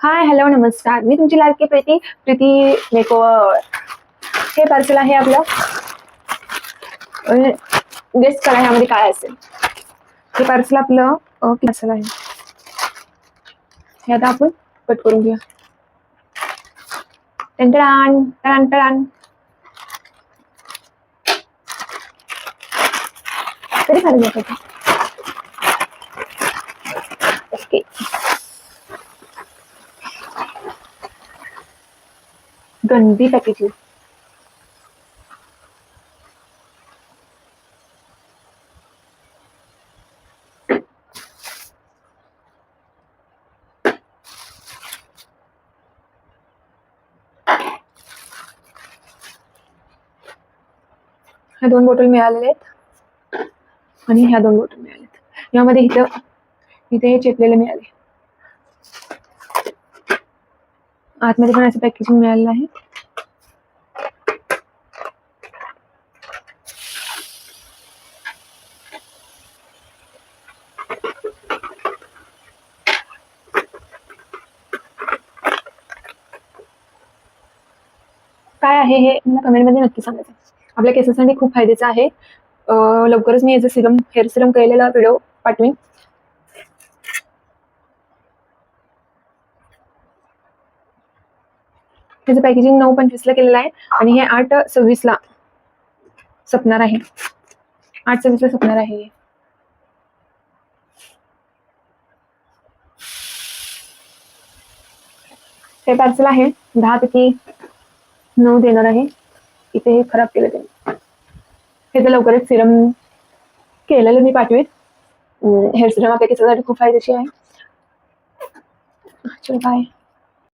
Hi hello नमस्कार. मी तुमची लाडकी प्रीती. प्रीती मेकओवर हे पार्सल आहे आपलं. गेस्ट करा ह्यामध्ये काय असेल? हे पार्सल आपलं पार्सल आहे? हे आता आपण कट करून घेऊया. टंटडान टडान टडान चालू खाली ओके गंदी पॅकेजिंग ह्या दोन बॉटल मिळालेले आहेत. आणि ह्या दोन बॉटल मिळालेत. यामध्ये इथं इथे हे चेपलेले मिळाले. आतमध्ये पण असं पॅकेजिंग मिळालेलं आहे. काय आहे हे मला कमेंटमध्ये नक्की सांगायचं आपल्या केसेससाठी खूप फायद्याचं आहे. लवकरच मी याचं सिरम हेअर सिरम केलेला व्हिडिओ पाठवीन. त्याचं पॅकेजिंग नऊ पंचवीसला केलेलं आहे. आणि हे आठ सव्वीसला सपणार आहे. आठ सव्वीसला सपणार आहे हे. हे पार्सल आहे. दहा पैकी नऊ देणार आहे. इथे हे खराब केलं त्यांनी. हे तर लवकरच सिरम केलेलं मी पाठवेत. हेअर सिरम आपल्या केसासाठी खूप फायदेशीर आहे. चल बाय